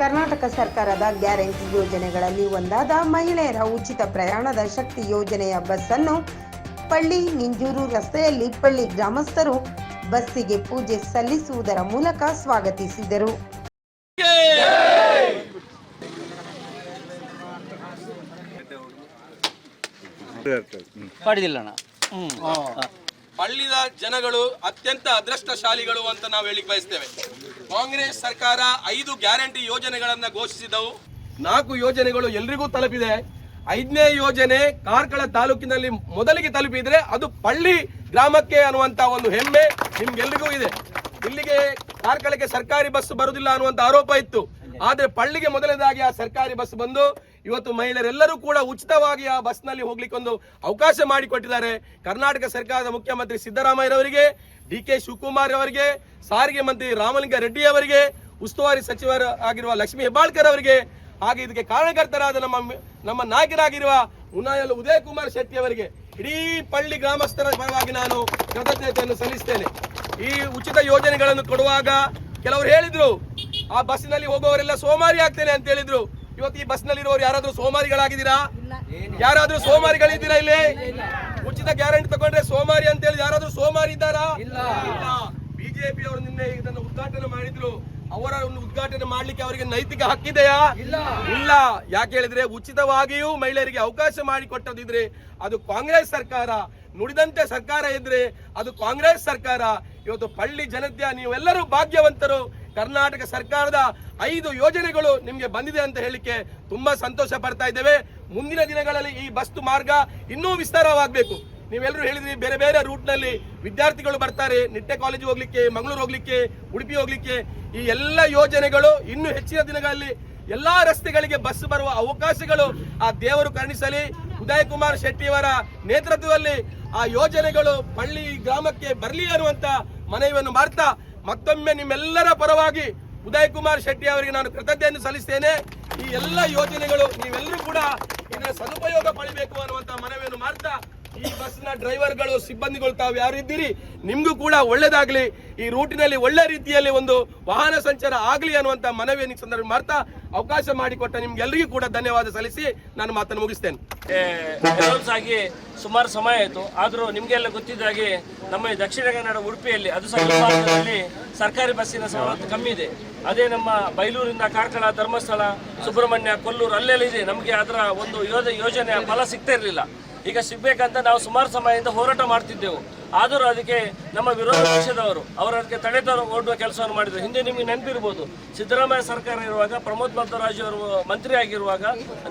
ಕರ್ನಾಟಕ ಸರ್ಕಾರದ ಗ್ಯಾರಂಟಿ ಯೋಜನೆಗಳಲ್ಲಿ ಒಂದಾದ ಮಹಿಳೆಯರ ಉಚಿತ ಪ್ರಯಾಣದ ಶಕ್ತಿ ಯೋಜನೆಯ ಬಸ್ ಅನ್ನು ಪಳ್ಳಿ ನಿಂಜೂರು ರಸ್ತೆಯಲ್ಲಿ ಪಳ್ಳಿ ಗ್ರಾಮಸ್ಥರು ಬಸ್ಸಿಗೆ ಪೂಜೆ ಸಲ್ಲಿಸುವುದರ ಮೂಲಕ ಸ್ವಾಗತಿಸಿದರು ಪಳ್ಳಿದ ಜನಗಳು ಅತ್ಯಂತ ಅದೃಷ್ಟಶಾಲಿಗಳು ಅಂತ ನಾವು ಹೇಳಿಕ್ ಬಯಸ್ತೇವೆ ಕಾಂಗ್ರೆಸ್ ಸರ್ಕಾರ ಐದು ಗ್ಯಾರಂಟಿ ಯೋಜನೆಗಳನ್ನ ಘೋಷಿಸಿದವು. ನಾಲ್ಕು ಯೋಜನೆಗಳು ಎಲ್ರಿಗೂ ತಲುಪಿದೆ. ಐದನೇ ಯೋಜನೆ ಕಾರ್ಕಳ ತಾಲೂಕಿನಲ್ಲಿ ಮೊದಲಿಗೆ ತಲುಪಿದ್ರೆ ಅದು ಪಳ್ಳಿ ಗ್ರಾಮಕ್ಕೆ ಅನ್ನುವಂತ ಒಂದು ಹೆಮ್ಮೆ ನಿಮ್ಗೆಲ್ರಿಗೂ ಇದೆ. ಇಲ್ಲಿಗೆ ಕಾರ್ಕಳಕ್ಕೆ ಸರ್ಕಾರಿ ಬಸ್ ಬರುವುದಿಲ್ಲ ಅನ್ನುವಂತ ಆರೋಪ ಇತ್ತು. ಆದ್ರೆ ಪಳ್ಳಿಗೆ ಮೊದಲನೇದಾಗಿ ಆ ಸರ್ಕಾರಿ ಬಸ್ ಬಂದು ಇವತ್ತು ಮಹಿಳೆಯರೆಲ್ಲರೂ ಕೂಡ ಉಚಿತವಾಗಿ ಆ ಬಸ್ನಲ್ಲಿ ಹೋಗ್ಲಿಕ್ಕೆ ಒಂದು ಅವಕಾಶ ಮಾಡಿಕೊಟ್ಟಿದ್ದಾರೆ. ಕರ್ನಾಟಕ ಸರ್ಕಾರದ ಮುಖ್ಯಮಂತ್ರಿ ಸಿದ್ದರಾಮಯ್ಯರವರಿಗೆ ಡಿ ಕೆ ಶಿವಕುಮಾರ್ ಅವರಿಗೆ, ಸಾರಿಗೆ ಮಂತ್ರಿ ರಾಮಲಿಂಗ ರೆಡ್ಡಿ ಅವರಿಗೆ, ಉಸ್ತುವಾರಿ ಸಚಿವರು ಆಗಿರುವ ಲಕ್ಷ್ಮೀ ಹೆಬ್ಬಾಳ್ಕರ್ ಅವರಿಗೆ, ಹಾಗೆ ಇದಕ್ಕೆ ಕಾರಣಕರ್ತರಾದ ನಮ್ಮ ನಮ್ಮ ನಾಯಕರಾಗಿರುವ ಉನಾಯಲ್ ಉದಯ ಕುಮಾರ್ ಶೆಟ್ಟಿ ಅವರಿಗೆ, ಇಡೀ ಪಳ್ಳಿ ಗ್ರಾಮಸ್ಥರ ಪರವಾಗಿ ನಾನು ಕೃತಜ್ಞತೆಯನ್ನು ಸಲ್ಲಿಸ್ತೇನೆ. ಈ ಉಚಿತ ಯೋಜನೆಗಳನ್ನು ಕೊಡುವಾಗ ಕೆಲವರು ಹೇಳಿದ್ರು, ಆ ಬಸ್ಸಿನಲ್ಲಿ ಹೋಗುವವರೆಲ್ಲ ಸೋಮಾರಿ ಆಗ್ತೇನೆ ಅಂತ ಹೇಳಿದ್ರು. ಇವತ್ತು ಈ ಬಸ್ನಲ್ಲಿ ಇರುವವರು ಯಾರಾದ್ರೂ ಸೋಮಾರಿಗಳಾಗಿದ್ದೀರಾ? ಯಾರಾದ್ರೂ ಸೋಮಾರಿಗಳಿದ್ದೀರಾ ಇಲ್ಲಿ? ಉಚಿತ ಗ್ಯಾರಂಟಿ ತಗೊಂಡ್ರೆ ಸೋಮಾರಿ ಅಂತ ಹೇಳಿ ಯಾರಾದ್ರೂ ಸೋಮಾರಿ ಇದ್ದಾರಾ? ಬಿಜೆಪಿ ಅವರು ನಿನ್ನೆ ಇದನ್ನು ಉದ್ಘಾಟನೆ ಮಾಡಿದ್ರು. ಅವರ ಒಂದು ಉದ್ಘಾಟನೆ ಮಾಡ್ಲಿಕ್ಕೆ ಅವರಿಗೆ ನೈತಿಕ ಹಕ್ಕಿದೆಯಾ ಇಲ್ಲ. ಯಾಕೆ ಹೇಳಿದ್ರೆ ಉಚಿತವಾಗಿಯೂ ಮಹಿಳೆಯರಿಗೆ ಅವಕಾಶ ಮಾಡಿಕೊಟ್ಟದಿದ್ರೆ ಅದು ಕಾಂಗ್ರೆಸ್ ಸರ್ಕಾರ ನುಡಿದಂತೆ ಸರ್ಕಾರ ಇದ್ರೆ ಅದು ಕಾಂಗ್ರೆಸ್ ಸರ್ಕಾರ. ಇವತ್ತು ಪಳ್ಳಿ ಜನತೆಯ ನೀವೆಲ್ಲರೂ ಭಾಗ್ಯವಂತರು. ಕರ್ನಾಟಕ ಸರ್ಕಾರದ ಐದು ಯೋಜನೆಗಳು ನಿಮಗೆ ಬಂದಿದೆ ಅಂತ ಹೇಳಿಕ್ಕೆ ತುಂಬಾ ಸಂತೋಷ ಪಡ್ತಾ ಇದ್ದೇವೆ. ಮುಂದಿನ ದಿನಗಳಲ್ಲಿ ಈ ಬಸ್ ಮಾರ್ಗ ಇನ್ನೂ ವಿಸ್ತಾರವಾಗಬೇಕು. ನೀವೆಲ್ಲರೂ ಹೇಳಿದ್ರಿ ಬೇರೆ ಬೇರೆ ರೂಟ್ನಲ್ಲಿ ವಿದ್ಯಾರ್ಥಿಗಳು ಬರ್ತಾರೆ. ನಿಟ್ಟೆ ಕಾಲೇಜ್ ಹೋಗ್ಲಿಕ್ಕೆ, ಮಂಗಳೂರು ಹೋಗ್ಲಿಕ್ಕೆ, ಉಡುಪಿ ಹೋಗ್ಲಿಕ್ಕೆ. ಈ ಎಲ್ಲ ಯೋಜನೆಗಳು ಇನ್ನೂ ಹೆಚ್ಚಿನ ದಿನಗಳಲ್ಲಿ ಎಲ್ಲಾ ರಸ್ತೆಗಳಿಗೆ ಬಸ್ ಬರುವ ಅವಕಾಶಗಳು ಆ ದೇವರು ಕರುಣಿಸಲಿ. ಉದಯ್ ಕುಮಾರ್ ಶೆಟ್ಟಿಯವರ ನೇತೃತ್ವದಲ್ಲಿ ಆ ಯೋಜನೆಗಳು ಪಳ್ಳಿ ಗ್ರಾಮಕ್ಕೆ ಬರಲಿ ಅನ್ನುವಂತ ಮನವಿಯನ್ನು ಮಾಡ್ತಾ ಮತ್ತೊಮ್ಮೆ ನಿಮ್ಮೆಲ್ಲರ ಪರವಾಗಿ ಉದಯ್ ಕುಮಾರ್ ಶೆಟ್ಟಿ ಅವರಿಗೆ ನಾನು ಕೃತಜ್ಞತೆಯನ್ನು ಸಲ್ಲಿಸ್ತೇನೆ. ಈ ಎಲ್ಲ ಯೋಜನೆಗಳು ನೀವೆಲ್ಲರೂ ಕೂಡ ಇದರ ಸದುಪಯೋಗ ಪಡಿಬೇಕು ಈ ಬಸ್ನ ಡ್ರೈವರ್ಗಳು, ಸಿಬ್ಬಂದಿಗಳು ತಾವು ಯಾರಿದ್ದೀರಿ ನಿಮ್ಗೂ ಕೂಡ ಒಳ್ಳೇದಾಗ್ಲಿ. ಈ ರೂಟಿನಲ್ಲಿ ಒಳ್ಳೆ ರೀತಿಯಲ್ಲಿ ಒಂದು ವಾಹನ ಸಂಚಾರ ಆಗಲಿ ಅನ್ನುವಂತ ಮನವಿಯನ್ನು ಸಂದರ್ಭ ಮಾಡ್ತಾ ಅವಕಾಶ ಮಾಡಿಕೊಟ್ಟ ನಿಮ್ಗೆಲ್ಲರಿಗೂ ಕೂಡ ಧನ್ಯವಾದ ಸಲ್ಲಿಸಿ ನಾನು ಮಾತನ್ನು ಮುಗಿಸ್ತೇನೆ. ಅನೌನ್ಸ್ ಆಗಿ ಸುಮಾರು ಸಮಯ ಆಯಿತು. ಆದರೂ ನಿಮಗೆಲ್ಲ ಗೊತ್ತಿದ್ದ ಹಾಗೆ ನಮ್ಮ ದಕ್ಷಿಣ ಕನ್ನಡ ಉಡುಪಿಯಲ್ಲಿ, ಅದು ಸಹ ಸರ್ಕಾರಿ ಬಸ್ಸಿನ ಸವಲತ್ತು ಕಮ್ಮಿ ಇದೆ. ಅದೇ ನಮ್ಮ ಬೈಲೂರಿಂದ ಕಾರ್ಕಳ ಧರ್ಮಸ್ಥಳ, ಸುಬ್ರಹ್ಮಣ್ಯ, ಕೊಲ್ಲೂರು, ಅಲ್ಲೆಲ್ಲ ಇದೆ. ನಮಗೆ ಅದರ ಒಂದು ಯೋಜ, ಯೋಜನೆಯ ಫಲ ಸಿಗ್ತಾ ಇರಲಿಲ್ಲ. ಈಗ ಸಿಗ್ಬೇಕಂತ ನಾವು ಸುಮಾರು ಸಮಯದಿಂದ ಹೋರಾಟ ಮಾಡ್ತಿದ್ದೆವು. ಆದರೂ ಅದಕ್ಕೆ ನಮ್ಮ ವಿರೋಧ ಪಕ್ಷದವರು ಅವರು ಅದಕ್ಕೆ ತಡೆ ತರ ಓಡುವ ಕೆಲಸವನ್ನು ಮಾಡಿದ್ರು. ಹಿಂದೆ ನಿಮಗೆ ನೆನಪಿರ್ಬೋದು, ಸಿದ್ದರಾಮಯ್ಯ ಸರ್ಕಾರ ಇರುವಾಗ, ಪ್ರಮೋದ್ ಮಧ್ವರಾಜ್ ಅವರು ಮಂತ್ರಿ ಆಗಿರುವಾಗ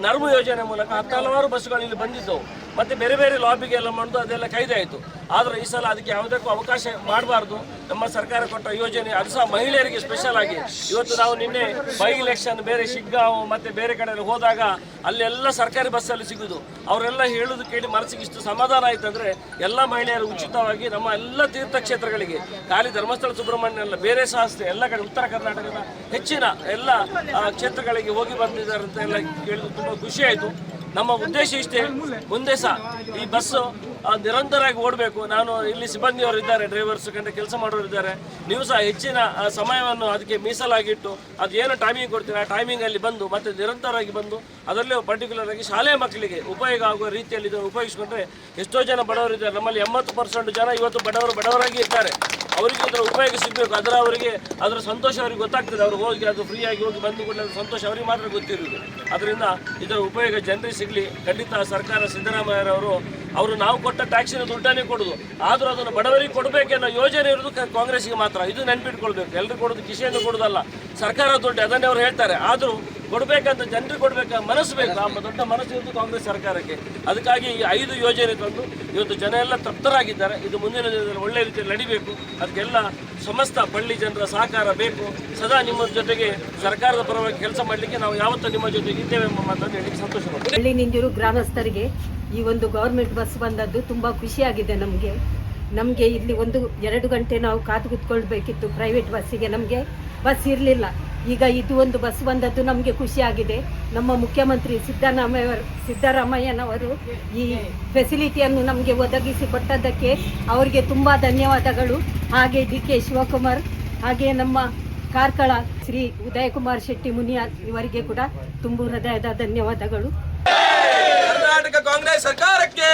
ನರ್ಮ ಯೋಜನೆ ಮೂಲಕ ಹತ್ತು ಹಲವಾರು ಬಸ್ಸುಗಳು ಇಲ್ಲಿ ಬಂದಿದ್ದವು. ಮತ್ತೆ ಬೇರೆ ಬೇರೆ ಲಾಬಿಗೆ ಎಲ್ಲ ಮಾಡಿದು ಅದೆಲ್ಲ ಕೈದಾಯಿತು. ಆದರೆ ಈ ಸಲ ಅದಕ್ಕೆ ಯಾವುದಕ್ಕೂ ಅವಕಾಶ ಮಾಡಬಾರ್ದು. ನಮ್ಮ ಸರ್ಕಾರ ಕೊಟ್ಟ ಯೋಜನೆ, ಅದು ಸಹ ಮಹಿಳೆಯರಿಗೆ ಸ್ಪೆಷಲ್ ಆಗಿ. ಇವತ್ತು ನಾವು ನಿನ್ನೆ ಬೈ ಇಲೆಕ್ಷನ್ ಬೇರೆ ಶಿಗ್ಗಾಂವ್ ಮತ್ತೆ ಬೇರೆ ಕಡೆ ಹೋದಾಗ ಅಲ್ಲೆಲ್ಲ ಸರ್ಕಾರಿ ಬಸ್ಸಲ್ಲಿ ಸಿಗುದು. ಅವರೆಲ್ಲ ಹೇಳುದು ಕೇಳಿ ಮನಸ್ಸಿಗೆ ಇಷ್ಟು ಸಮಾಧಾನ ಆಯ್ತು ಅಂದ್ರೆ ಎಲ್ಲ ಮಹಿಳೆಯರು ಉಚಿತವಾಗಿ ನಮ್ಮ ಎಲ್ಲ ತೀರ್ಥಕ್ಷೇತ್ರಗಳಿಗೆ, ಖಾಲಿ ಧರ್ಮಸ್ಥಳ, ಸುಬ್ರಹ್ಮಣ್ಯ ಅಲ್ಲ, ಬೇರೆ ಅಷ್ಟೇ ಎಲ್ಲ ಕಡೆ ಉತ್ತರ ಕರ್ನಾಟಕದ ಹೆಚ್ಚಿನ ಎಲ್ಲ ಕ್ಷೇತ್ರಗಳಿಗೆ ಹೋಗಿ ಬಂದಿದ್ದಾರೆ ಅಂತ ಎಲ್ಲ ಕೇಳಿದ್ರು ತುಂಬಾ ಖುಷಿ ಆಯ್ತು. ನಮ್ಮ ಉದ್ದೇಶ ಇಷ್ಟೇ. ಮುಂದೆ ಸಹ ಈ ಬಸ್ಸು ನಿರಂತರವಾಗಿ ಓಡಬೇಕು. ನಾನು ಇಲ್ಲಿ ಸಿಬ್ಬಂದಿಯವರು ಇದ್ದಾರೆ ಡ್ರೈವರ್ಸ್ ಕಂಡ ಕೆಲಸ ಮಾಡೋರು ಇದ್ದಾರೆ. ನೀವು ಸಹ ಹೆಚ್ಚಿನ ಸಮಯವನ್ನು ಅದಕ್ಕೆ ಮೀಸಲಾಗಿಟ್ಟು, ಅದು ಏನು ಟೈಮಿಂಗ್ ಕೊಡ್ತೀರಾ, ಆ ಟೈಮಿಂಗಲ್ಲಿ ಬಂದು, ಮತ್ತೆ ನಿರಂತರವಾಗಿ ಬಂದು, ಅದರಲ್ಲೂ ಪರ್ಟಿಕ್ಯುಲರ್ ಆಗಿ ಶಾಲೆ ಮಕ್ಕಳಿಗೆ ಉಪಯೋಗ ಆಗುವ ರೀತಿಯಲ್ಲಿ ಇದನ್ನು ಉಪಯೋಗಿಸಿಕೊಂಡ್ರೆ ಎಷ್ಟೋ ಜನ ಬಡವರು ಇದ್ದಾರೆ ನಮ್ಮಲ್ಲಿ ಎಂಬತ್ತು ಪರ್ಸೆಂಟ್ ಜನ ಇವತ್ತು ಬಡವರು, ಬಡವರಾಗಿ ಇದ್ದಾರೆ. ಅವರಿಗೆ ಅದರ ಉಪಯೋಗ ಸಿಗಬೇಕು. ಅದರ ಅವರಿಗೆ, ಅದರ ಸಂತೋಷ ಅವರಿಗೆ ಗೊತ್ತಾಗ್ತದೆ. ಅವರು ಹೋಗಿ, ಅದು ಫ್ರೀಯಾಗಿ ಹೋಗಿ ಬಂದು ಅದರ ಸಂತೋಷ ಅವರಿಗೆ ಮಾತ್ರ ಗೊತ್ತಿರುವುದು. ಅದರಿಂದ ಇದರ ಉಪಯೋಗ ಜನರಿಗೆ ಸಿಗಲಿ. ಖಂಡಿತ ಸರ್ಕಾರ ಸಿದ್ದರಾಮಯ್ಯರವರು, ಅವರು ನಾವು ಕೊಟ್ಟ ಟ್ಯಾಕ್ಸಿನ ದುಡ್ಡನ್ನೇ ಕೊಡೋದು. ಆದರೂ ಅದನ್ನು ಬಡವರಿಗೆ ಕೊಡಬೇಕೆನ್ನೋ ಯೋಜನೆ ಇರೋದು ಕಾಂಗ್ರೆಸ್ಗೆ ಮಾತ್ರ. ಇದು ನೆನ್ಪಿಟ್ಕೊಳ್ಬೇಕು. ಎಲ್ಲರೂ ಕೊಡೋದು ಕಿಶೆಯನ್ನು ಕೊಡೋದಲ್ಲ. ಸರ್ಕಾರ ದುಡ್ಡು ಅದನ್ನೇ ಅವರು ಹೇಳ್ತಾರೆ. ಆದರೂ ಕೊಡಬೇಕಂತ ಜನರಿಗೆ ಕೊಡಬೇಕ ಮನಸ್ಸು ಬೇಕು ಆ ದೊಡ್ಡ ಮನಸ್ಸು ಇರೋದು ಕಾಂಗ್ರೆಸ್ ಸರ್ಕಾರಕ್ಕೆ. ಅದಕ್ಕಾಗಿ ಈ ಐದು ಯೋಜನೆ ತಂದು ಇವತ್ತು ಜನ ಎಲ್ಲ ತೃಪ್ತರಾಗಿದ್ದಾರೆ. ಇದು ಮುಂದಿನ ದಿನದಲ್ಲಿ ಒಳ್ಳೆ ರೀತಿಯಲ್ಲಿ ನಡಿಬೇಕು. ಅದಕ್ಕೆಲ್ಲ ಸಮಸ್ತ ಬಳ್ಳಿ ಜನರ ಸಹಕಾರ ಬೇಕು. ಸದಾ ನಿಮ್ಮ ಜೊತೆಗೆ ಸರ್ಕಾರದ ಪರವಾಗಿ ಕೆಲಸ ಮಾಡಲಿಕ್ಕೆ ನಾವು ಯಾವತ್ತೂ ನಿಮ್ಮ ಜೊತೆಗೆ ಇದ್ದೇವೆ ಎಂಬ ಮಾತನ್ನು ಹೇಳಿ ಸಂತೋಷ. ಹಳ್ಳಿ ನಿಂಜೂರು ಗ್ರಾಮಸ್ಥರಿಗೆ ಈ ಒಂದು ಗೌರ್ಮೆಂಟ್ ಬಸ್ ಬಂದದ್ದು ತುಂಬ ಖುಷಿಯಾಗಿದೆ ನಮಗೆ. ನಮಗೆ ಇಲ್ಲಿ ಒಂದು ಎರಡು ಗಂಟೆ ನಾವು ಕಾದು ಕುತ್ಕೊಳ್ಬೇಕಿತ್ತು. ಪ್ರೈವೇಟ್ ಬಸ್ಸಿಗೆ ನಮಗೆ ಬಸ್ ಇರಲಿಲ್ಲ. ಈಗ ಇದು ಒಂದು ಬಸ್ ಬಂದದ್ದು ನಮಗೆ ಖುಷಿಯಾಗಿದೆ ನಮ್ಮ ಮುಖ್ಯಮಂತ್ರಿ ಸಿದ್ದರಾಮಯ್ಯ ಸಿದ್ದರಾಮಯ್ಯನವರು ಈ ಫೆಸಿಲಿಟಿಯನ್ನು ನಮಗೆ ಒದಗಿಸಿ ಕೊಟ್ಟದ್ದಕ್ಕೆ ಅವರಿಗೆ ತುಂಬ ಧನ್ಯವಾದಗಳು. ಹಾಗೆ ಡಿ ಕೆ ಶಿವಕುಮಾರ್, ಹಾಗೆ ನಮ್ಮ ಕಾರ್ಕಳ ಶ್ರೀ ಉದಯಕುಮಾರ್ ಶೆಟ್ಟಿ ಮುನಿಯ ಇವರಿಗೆ ಕೂಡ ತುಂಬು ಹೃದಯದ ಧನ್ಯವಾದಗಳು. ಕರ್ನಾಟಕ ಕಾಂಗ್ರೆಸ್ ಸರ್ಕಾರಕ್ಕೆ.